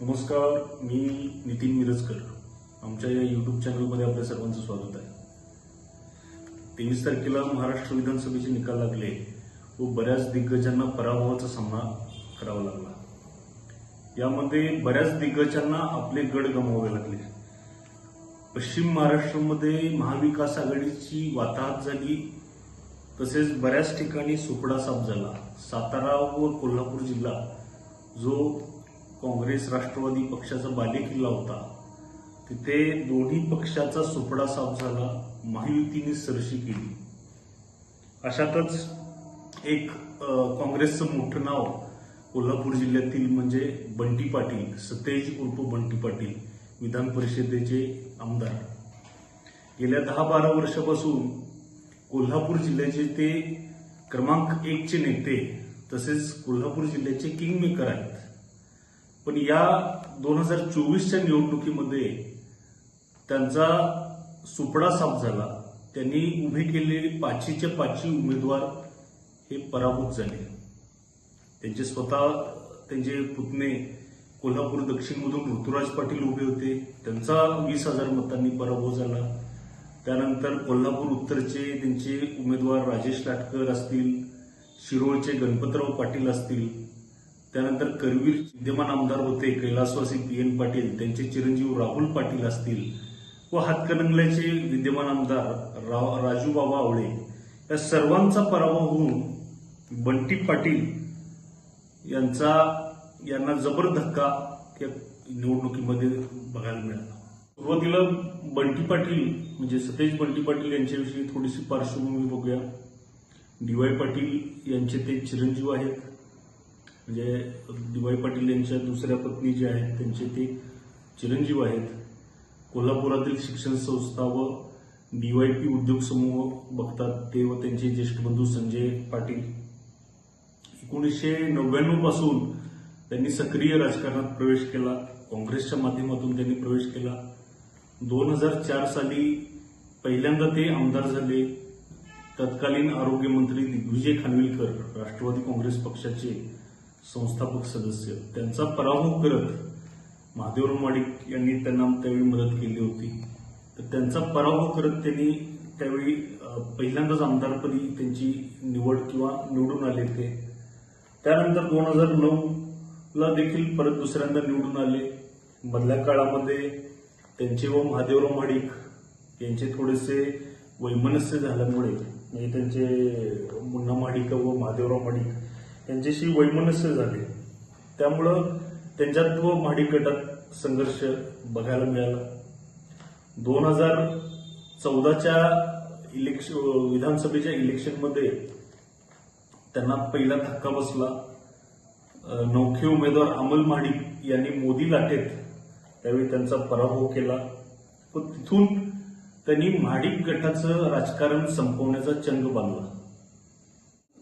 नमस्कार मी नितीन मिरजकर. आमच्या या युट्यूब चॅनलमध्ये आपल्या सर्वांचं स्वागत आहे. तेवीस तारखेला महाराष्ट्र विधानसभेचे निकाल लागले व बऱ्याच दिग्गजांना पराभवाचा सामना करावा लागला. यामध्ये बऱ्याच दिग्गजांना आपले गड गमवावे लागले. पश्चिम महाराष्ट्रामध्ये महाविकास आघाडीची वाताहत झाली तसेच बऱ्याच ठिकाणी सुपडा साफ झाला. सातारा व कोल्हापूर जिल्हा जो काँग्रेस राष्ट्रवादी पक्षाचा बालेकिल्ला होता. तिथे दोन्ही पक्षाचा सुपडा साफ झाला महायुतीने सरशी केली. अशातच एक काँग्रेसचं मोठं नाव कोल्हापूर जिल्ह्यातील म्हणजे बंटी पाटील सतेज उर्फ बंटी पाटील विधान परिषदेचे आमदार. गेल्या दहा बारा वर्षापासून कोल्हापूर जिल्ह्याचे ते क्रमांक एकचे नेते तसेच कोल्हापूर जिल्ह्याचे किंगमेकर आहेत. पण या दोन हजार चोवीसच्या निवडणुकीमध्ये त्यांचा सुपडा साफ झाला. त्यांनी उभे केलेले पाचीच्या पाचवी उमेदवार हे पराभूत झाले. त्यांचे स्वतः त्यांचे पुतणे कोल्हापूर दक्षिणमधून ऋतुराज पाटील उभे होते. त्यांचा वीस हजार मतांनी पराभव झाला. त्यानंतर कोल्हापूर उत्तरचे त्यांचे उमेदवार राजेश लाटकर असतील शिरोळचे गणपतराव पाटील असतील त्यानंतर करवीर विद्यमान आमदार होते कैलासवासी पी एन पाटील त्यांचे चिरंजीव राहुल पाटील असतील व हातकणंगल्याचे विद्यमान आमदार राव राजू बाबा आवळे. या सर्वांचा पराभव होऊन बंटी पाटील यांचा यांना जबर धक्का या निवडणुकीमध्ये बघायला मिळाला. सुरुवातीला बंटी पाटील म्हणजे सतेज बंटी पाटील यांच्याविषयी थोडीशी पार्श्वभूमी बघूया. डी वाय पाटील यांचे ते चिरंजीव आहेत. म्हणजे दिवाई पाटील यांच्या दुसऱ्या पत्नी जे आहेत त्यांचे ते चिरंजीव आहेत. कोल्हापुरातील शिक्षण संस्था व डीवायपी उद्योग समूह बघतात ते व त्यांचे ज्येष्ठ बंधू संजय पाटील. एकोणीसशे नव्याण्णवपासून त्यांनी सक्रिय राजकारणात प्रवेश केला. काँग्रेसच्या माध्यमातून त्यांनी प्रवेश केला. दोन हजार चार साली पहिल्यांदा ते आमदार झाले. तत्कालीन आरोग्यमंत्री दिग्विजय खानविलकर राष्ट्रवादी काँग्रेस पक्षाचे संस्थापक सदस्य. त्यांचा पराभव करत महादेवराव माडिक यांनी त्यांना त्यावेळी मदत केली होती. तर त्यांचा पराभव करत त्यांनी त्यावेळी पहिल्यांदाच आमदारपदी त्यांची निवड किंवा निवडून आले ते. त्यानंतर दोन हजार नऊ ला देखील परत दुसऱ्यांदा निवडून आले. मधल्या काळामध्ये त्यांचे व महादेवराव माडिक यांचे थोडेसे वैमनस्य झाल्यामुळे म्हणजे त्यांचे मुन्ना माडिक व महादेवराव माडिक त्यांच्याशी वैमनस्य झाले. त्यामुळं त्यांच्यात व माडिक गटात संघर्ष बघायला मिळाला. दोन हजार चौदाच्या इलेक्शन विधानसभेच्या इलेक्शनमध्ये त्यांना पहिला धक्का बसला. नौखे उमेदवार अमल महाडिक यांनी मोदी लाटेत त्यावेळी त्यांचा पराभव केला. पण तिथून त्यांनी महाडिक गटाचं राजकारण संपवण्याचा चंग बांधला.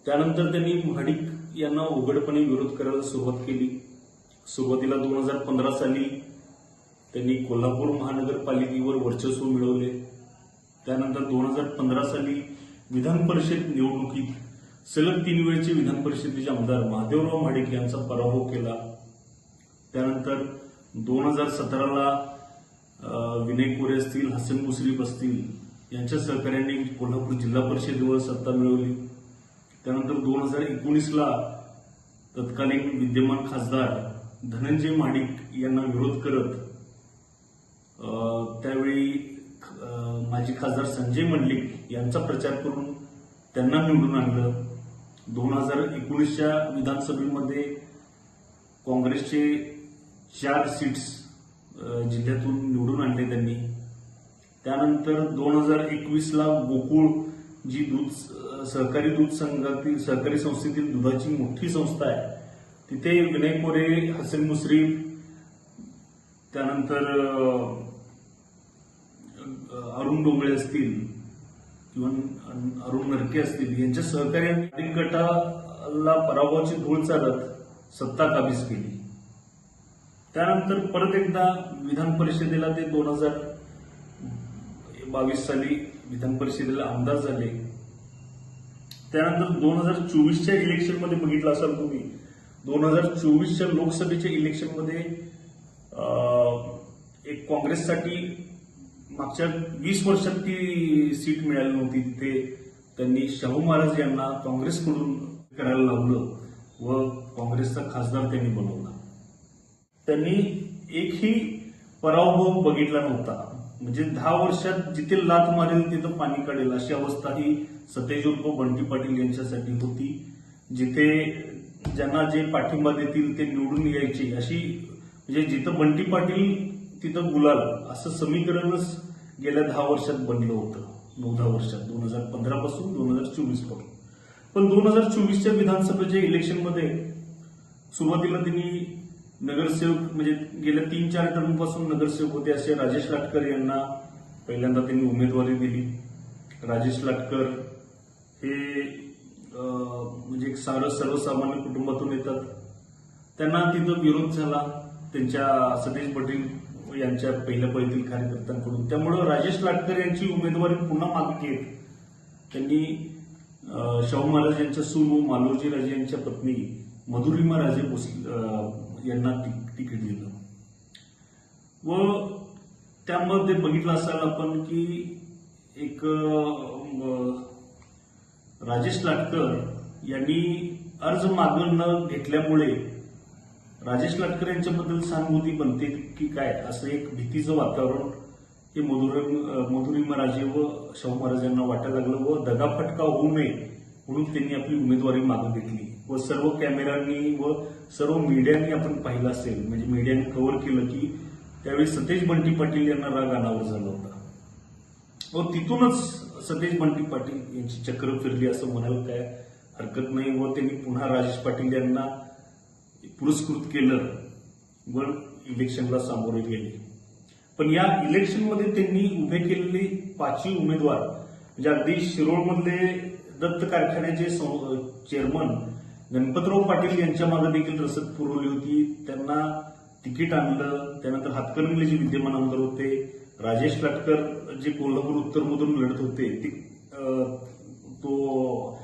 त्यानंतर त्यांनी महाडिक यांना उघडपणे विरोध करायला सुरुवात केली. सुरुवातीला दोन हजार पंधरा साली त्यांनी कोल्हापूर महानगरपालिकेवर वर्चस्व मिळवले. त्यानंतर दोन हजार पंधरा साली विधान परिषद निवडणुकीत सलग तीन वेळचे विधान परिषदेचे आमदार महादेवराव महाडिक यांचा पराभव केला. त्यानंतर दोन हजार सतराला विनय कोरे असतील हसन मुश्रीफ असतील यांच्या सहकार्याने कोल्हापूर जिल्हा परिषदेवर सत्ता मिळवली. त्यानंतर दोन हजार एकोणीसला तत्कालीन विद्यमान खासदार धनंजय माडिक यांना विरोध करत त्यावेळी माजी खासदार संजय मंडलिक यांचा प्रचार करून त्यांना निवडून आणलं. दोन हजार एकोणीसच्या विधानसभेमध्ये काँग्रेसचे चार सीट्स जिल्ह्यातून निवडून आणले त्यांनी. त्यानंतर दोन हजार एकवीसला गोकुळ जी दूध सहकारी दूध संघातील सहकारी संस्थेतील दुधाची मोठी संस्था आहे तिथे विनय कोरे हसन मुश्रीफ त्यानंतर अरुण डोंगळे असतील किंवा अरुण नरके असतील यांच्या सहकार्याने गटाला पराभवाची धूळ चालत सत्ता काबीज केली. त्यानंतर परत एकदा विधान परिषदेला ते दोन हजार बावीस साली विधान परिषदेला आमदार झाले. त्यानंतर दोन हजार चोवीसच्या इलेक्शनमध्ये बघितलं असाल तुम्ही दोन हजार चोवीसच्या लोकसभेच्या इलेक्शनमध्ये एक काँग्रेससाठी मागच्या वीस वर्षात ती सीट मिळाली नव्हती. तिथे त्यांनी शाहू महाराज यांना काँग्रेसकडून करायला लावलं व काँग्रेसचा खासदार त्यांनी बनवला. त्यांनी एकही पराभव बघितला नव्हता. म्हणजे दहा वर्षात जिथे लात मारेल तिथं पाणी काढेल अशी अवस्था ही सतेजोल्प बंटी पाटील यांच्यासाठी होती. जिथे ज्यांना जे पाठिंबा देतील ते निवडून यायचे अशी म्हणजे जिथं बंटी पाटील तिथं गुलाल असं समीकरणच गेल्या दहा वर्षात बनलं होतं. नऊ दहा वर्षात दोन हजार पंधरा पासून दोन हजार चोवीसपर्यंत. पण दोन हजार चोवीसच्या विधानसभेच्या इलेक्शनमध्ये सुरुवातीला त्यांनी नगरसेवक म्हणजे गेल्या तीन चार टर्मपासून नगरसेवक होते असे राजेश लाटकर यांना पहिल्यांदा त्यांनी उमेदवारी दिली. राजेश लाटकर हे म्हणजे एक सार सर्वसामान्य कुटुंबातून येतात. त्यांना तिथं विरोध झाला. त्यांच्या सतीश पटेल यांच्या पहिल्या पहिलीतील कार्यकर्त्यांकडून. त्यामुळं राजेश लाटकर यांची उमेदवारी पुन्हा मागे घेत त्यांनी शाहू महाराज यांच्या सून मालोजी राजे यांच्या पत्नी मधुरिमा राजे भोसले यांना तिकीट दिलं. व त्यामध्ये बघितलं असाल आपण की एक राजेश लाटकर यांनी अर्ज मागून न घेतल्यामुळे राजेश लाटकर यांच्याबद्दल सहानुभूती बनते की काय असं एक भीतीचं वातावरण हे मधुर मधुरी महाराजे व शाहू महाराज यांना वाटायला लागलं व दगाफटका होऊ नये म्हणून त्यांनी आपली उमेदवारी मागून घेतली. व सर्व कॅमेऱ्यांनी व सर्व मीडियानी आपण पाहिलं असेल म्हणजे मीडियाने कव्हर केलं की त्यावेळी सतेज बंटी पाटील यांना राग अनावर झाला होता. व तिथूनच सतेज बंटी पाटील यांची चक्र फिरली असं म्हणायला काय हरकत नाही व त्यांनी पुन्हा राजेश पाटील यांना पुरस्कृत केलं व इलेक्शनला सामोरे गेले. पण या इलेक्शनमध्ये त्यांनी उभे केलेले पाचवी उमेदवार म्हणजे अगदी शिरोळमधले दत्त कारखान्याचे चेअरमन गणपतराव पाटील यांच्या मागे देखील रसद पुरवली होती. त्यांना तिकीट आणलं. त्यानंतर हातकणंगले जे विद्यमान आमदार होते राजेश लाटकर जे कोल्हापूर उत्तरमधून लढत होते ते तो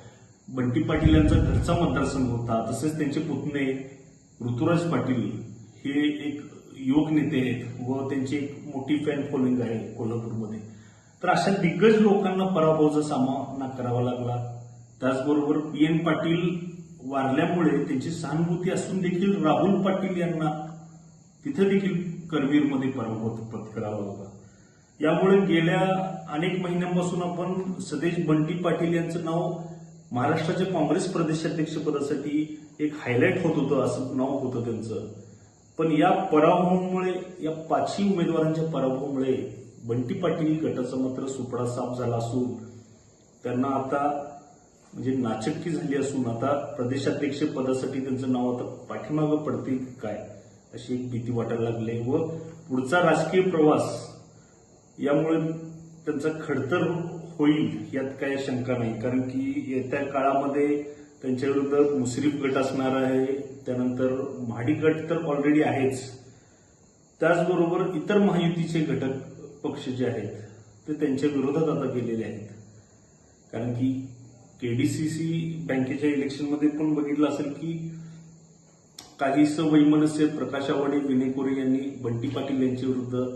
बंटी पाटील यांचा घरचा मतदारसंघ होता. तसेच त्यांचे पुतणे ऋतुराज पाटील हे एक युवक नेते आहेत व त्यांची एक मोठी फॅन फॉलोइंग आहे कोल्हापूरमध्ये. तर अशा दिग्गज लोकांना पराभवाचा सामना करावा लागला त्याचबरोबर पी एन पाटील वारल्यामुळे त्यांची सहानुभूती असून देखील राहुल पाटील यांना तिथे देखील करवीरमध्ये पराभव पत्करावा लागला यामुळे गेल्या अनेक महिन्यांपासून आपण सदेश बंटी पाटील यांचं नाव महाराष्ट्राच्या काँग्रेस प्रदेशाध्यक्षपदासाठी एक हायलाईट होत होतं असं नाव होतं त्यांचं. पण या पराभवामुळे या पाचही उमेदवारांच्या पराभवामुळे बंटी पाटील गटाचा मात्र सुपडा साफ झाला असून त्यांना आता म्हणजे नाचक्की झाली असून आता प्रदेशाध्यक्ष पदासाठी त्यांचं नाव आता पाठीमागं पडतील काय? अशी एक भीती वाटायला लागली व पुढचा राजकीय प्रवास यामुळे त्यांचा खडतर होईल यात काय शंका नाही. कारण की येत्या काळामध्ये त्यांच्या विरुद्ध मुस्लिम गट असणार आहे. त्यानंतर महाडी गट तर ऑलरेडी आहेच. त्याचबरोबर इतर महायुतीचे घटक पक्ष जे आहेत ते त्यांच्या विरोधात आता गेलेले आहेत. कारण की केडीसीसी बँकेच्या इलेक्शनमध्ये पण बघितलं असेल की काही वैमनस्य प्रकाश आवाडे विनय कोरे यांनी बंटी पाटील यांच्या विरुद्ध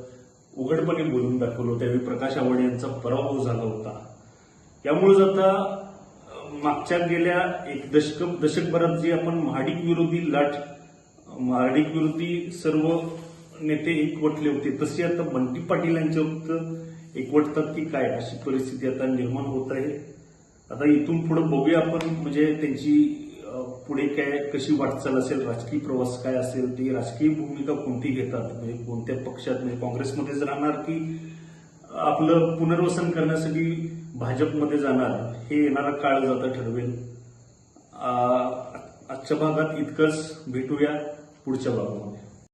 उघडपणे बोलून दाखवलं त्यावेळी प्रकाश आवाडे यांचा पराभव झाला होता. यामुळे आता मागच्या गेल्या एक दशक दशकभरात जी आपण महाडिक विरोधी लाट महाडिक विरोधी सर्व नेते एकवटले होते तसे आता बंटी पाटील यांच्या एकवटतात की काय? अशी परिस्थिती आता निर्माण होत आहे. आता इथून पुढे बघूया आपण म्हणजे त्यांची पुढे काय कशी वाटचाल असेल राजकीय प्रवास काय असेल ती राजकीय भूमिका कोणती घेतात? म्हणजे कोणत्या पक्षात म्हणजे काँग्रेसमध्येच राहणार की आपलं पुनर्वसन करण्यासाठी भाजपमध्ये जाणार हे येणारा काळ जाता ठरवेल. आजच्या भागात इतकंच. भेटूया पुढच्या भागामध्ये.